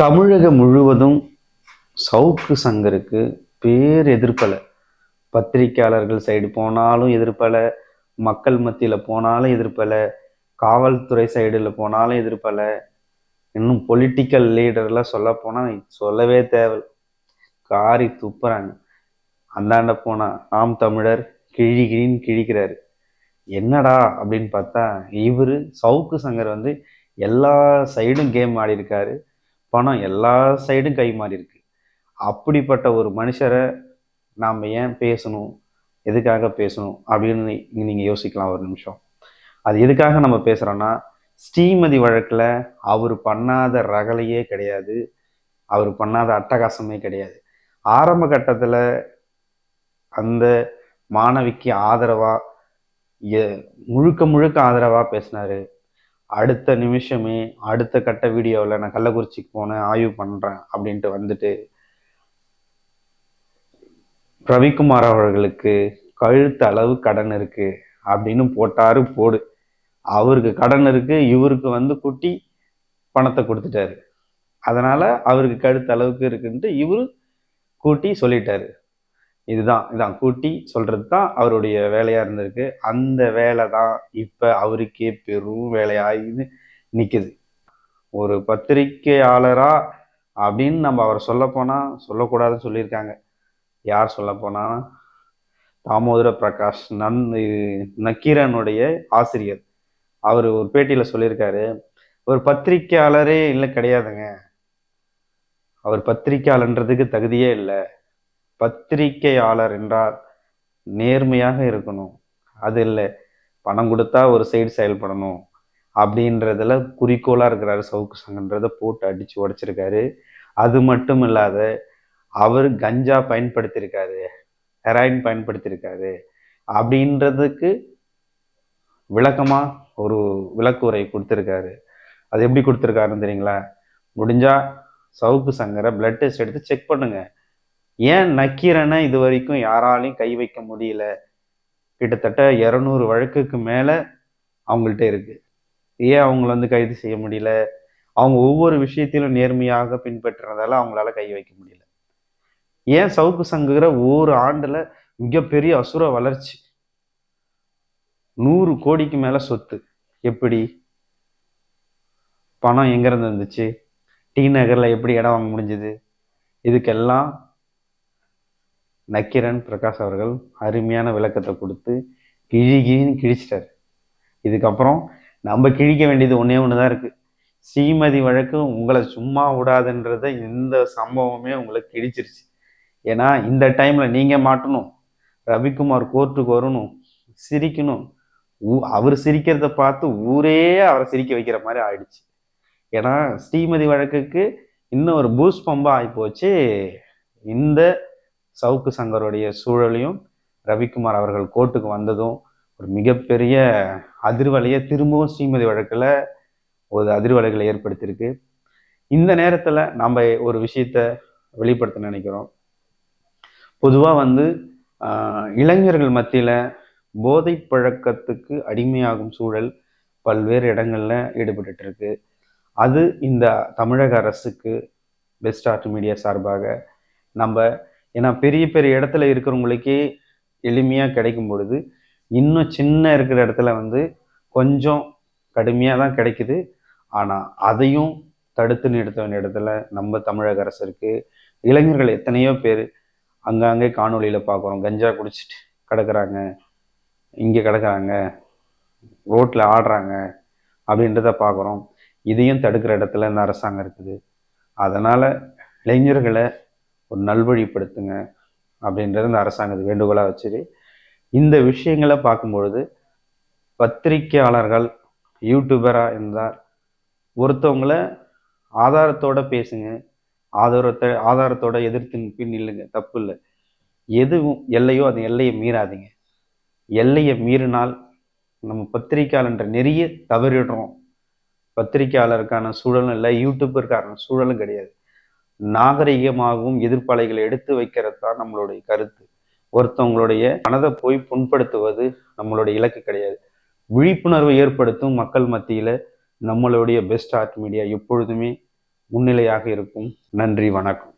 தமிழகம் முழுவதும் சவுக்கு சங்கருக்கு பேர் எதிர்ப்பலை. பத்திரிக்கையாளர்கள் சைடு போனாலும் எதிர்ப்பலை மக்கள் மத்தியில் போனாலும் எதிர்ப்பலை காவல்துறை சைடில் போனாலும் எதிர்ப்பலை. இன்னும் பொலிட்டிக்கல் லீடர்லாம் சொல்ல போனால் சொல்லவே தேவை காரி துப்புறாங்க. அந்தாண்ட போனால் ஆம் தமிழர் கிழிகிழின்னு கிழிக்கிறாரு. என்னடா அப்படின்னு பார்த்தா இவர் சவுக்கு சங்கர் வந்து எல்லா சைடும் கேம் ஆடி இருக்காரு பணம் எல்லா சைடும் கை மாறி இருக்கு. அப்படிப்பட்ட ஒரு மனுஷரை நாம் ஏன் பேசணும்? எதுக்காக பேசணும்? அப்படின்னு நீங்கள் யோசிக்கலாம் ஒரு நிமிஷம். அது எதுக்காக நம்ம பேசுகிறோன்னா ஸ்ரீமதி வழக்கில் அவர் பண்ணாத ரகலையே கிடையாது. அவர் பண்ணாத அட்டகாசமே கிடையாது. ஆரம்ப கட்டத்தில் அந்த மாணவிக்கு ஆதரவாக முழுக்க முழுக்க ஆதரவாக பேசினாரு அடுத்த நிமிஷமே அடுத்த கட்ட வீடியோவில் நான் கள்ளக்குறிச்சிக்கு போனேன் ஆய்வு பண்ணுறேன் அப்படின்ட்டு வந்துட்டு ரவிக்குமார் அவர்களுக்கு கழுத்து அளவு கடன் இருக்கு அப்படின்னு போட்டாரு போடு. அவருக்கு கடன் இருக்கு இவருக்கு வந்து குட்டி பணத்தை கொடுத்துட்டாரு. அதனால அவருக்கு கழுத்து அளவுக்கு இருக்குன்ட்டு இவரு கூட்டி சொல்லிட்டாரு. இதுதான் இதான். கூட்டி சொல்றது தான் அவருடைய வேலையா இருந்திருக்கு. அந்த வேலை தான் இப்ப அவருக்கே பெரும் வேலையாயின்னு நிற்குது ஒரு பத்திரிகையாளரா அப்படின்னு நம்ம அவர் சொல்லப்போனால் சொல்லக்கூடாதுன்னு சொல்லியிருக்காங்க. யார் சொல்லப்போனால் தாமோதர பிரகாஷ் நன் நக்கீரனுடைய ஆசிரியர். அவர் ஒரு பேட்டியில் சொல்லியிருக்காரு ஒரு பத்திரிகையாளரே இல்லை கிடையாதுங்க. அவர் பத்திரிகையாளன்றதுக்கு தகுதியே இல்லை. பத்திரிகையாளர் என்றால் நேர்மையாக இருக்கணும். அது இல்லை பணம் கொடுத்தா ஒரு சைடு செயல்படணும் அப்படின்றதுல குறிக்கோளாக இருக்கிறாரு சவுக்கு சங்கன்றத போட்டு அடித்து உடைச்சிருக்காரு. அது மட்டும் இல்லாத அவர் கஞ்சா பயன்படுத்தியிருக்காரு ஹெராயின் பயன்படுத்தியிருக்காரு அப்படின்றதுக்கு விளக்கமாக ஒரு விளக்குரை கொடுத்துருக்காரு. அது எப்படி கொடுத்துருக்காருன்னு தெரியுங்களா? முடிஞ்சா சவுக்கு சங்கரை பிளட் டெஸ்ட் எடுத்து செக் பண்ணுங்கள் ஏன் நக்கீரனை இது வரைக்கும் யாராலையும் கை வைக்க முடியல? கிட்டத்தட்ட இரநூறு வழக்குக்கு மேலே அவங்கள்ட்ட இருக்கு. ஏன் அவங்கள வந்து கைது செய்ய முடியல? அவங்க ஒவ்வொரு விஷயத்திலும் நேர்மையாக பின்பற்றுறதால அவங்களால கை வைக்க முடியல. ஏன் சவுக்கு சங்குகிற ஒரு ஆண்டுல மிகப்பெரிய அசுர வளர்ச்சி? நூறு கோடிக்கு மேல சொத்து. எப்படி? பணம் எங்கேருந்து இருந்துச்சு டி நகரில் எப்படி இடம் வாங்க முடிஞ்சது? இதுக்கெல்லாம் நக்கிரன் பிரகாஷ் அவர்கள் அருமையான விளக்கத்தை கொடுத்து கிழி கிழின்னு கிழிச்சிட்டாரு. இதுக்கப்புறம் நம்ம கிழிக்க வேண்டியது ஒன்றே ஒன்று தான் இருக்குது ஸ்ரீமதி வழக்கு உங்களை சும்மா விடாதுன்றத இந்த சம்பவமே உங்களை கிழிச்சிருச்சு. ஏன்னா இந்த டைமில் நீங்கள் மாட்டணும். ரவிக்குமார் கோர்ட்டுக்கு வரணும். சிரிக்கணும். ஊ அவர் சிரிக்கிறத பார்த்து ஊரே அவரை சிரிக்க வைக்கிற மாதிரி ஆயிடுச்சு. ஏன்னா ஸ்ரீமதி வழக்குக்கு இன்னும் ஒரு பூஸ் பம்பாக ஆகிப்போச்சு இந்த சவுக்கு சங்கருடைய சூழலையும் ரவிக்குமார் அவர்கள் கோர்ட்டுக்கு வந்ததும் ஒரு மிகப்பெரிய அதிர்வலையை திரும்பவும் ஸ்ரீமதி வழக்கில் ஒரு அதிர்வலைகளை ஏற்படுத்தியிருக்கு. இந்த நேரத்தில் நம்ம ஒரு விஷயத்த வெளிப்படுத்த நினைக்கிறோம். பொதுவாக வந்து இளைஞர்கள் மத்தியில் போதை பழக்கத்துக்கு அடிமையாகும் சூழல் பல்வேறு இடங்களில் ஈடுபட்டு இருக்கு அது இந்த தமிழக அரசுக்கு பெஸ்ட் ஆர்ட் மீடியா சார்பாக நம்ம ஏன்னா பெரிய பெரிய இடத்துல இருக்கிறவங்களுக்கே எளிமையாக கிடைக்கும் பொழுது இன்னும் சின்ன இருக்கிற இடத்துல வந்து கொஞ்சம் கடுமையாக தான் கிடைக்குது. ஆனால் அதையும் தடுத்து நிறுத்த வேண்டிய இடத்துல நம்ம தமிழக அரசு இருக்குது இளைஞர்கள் எத்தனையோ பேர் அங்கங்கே காணொலியில் பார்க்குறோம் கஞ்சா குடிச்சிட்டு கிடக்குறாங்க. இங்கே கிடக்குறாங்க. ரோட்டில் ஆடுறாங்க அப்படின்றத பார்க்குறோம் இதையும் தடுக்கிற இடத்துல இந்த அரசாங்கம் இருக்குது. அதனால் இளைஞர்களை ஒரு நல்வழிப்படுத்துங்க அப்படின்றது இந்த அரசாங்கத்துக்கு வேண்டுகோளாக வச்சுது இந்த விஷயங்களை பார்க்கும்பொழுது பத்திரிக்கையாளர்கள் யூடியூபராக இருந்தால் ஒருத்தவங்கள ஆதாரத்தோட பேசுங்க ஆதாரத்தை ஆதாரத்தோட எதிர்த்து பின் இல்லைங்க தப்பு இல்லை. எதுவும் எல்லையோ அது எல்லையை மீறாதீங்க. எல்லையை மீறினால் நம்ம பத்திரிக்கையாளன்ற நிறைய தவறிடுறோம். பத்திரிக்கையாளருக்கான சூழலும் இல்லை யூடியூபருக்கான சூழலும் கிடையாது. நாகரிகமாகவும் எதிர்ப்பலைகளை எடுத்து வைக்கிறது தான் நம்மளுடைய கருத்து. ஒருத்தவங்களுடைய மனதை போய் புண்படுத்துவது நம்மளுடைய இலக்கு கிடையாது. விழிப்புணர்வை ஏற்படுத்தும் மக்கள் மத்தியில் நம்மளுடைய பெஸ்ட் ஆர்ட் மீடியா எப்பொழுதுமே முன்னிலையாக இருக்கும். நன்றி வணக்கம்.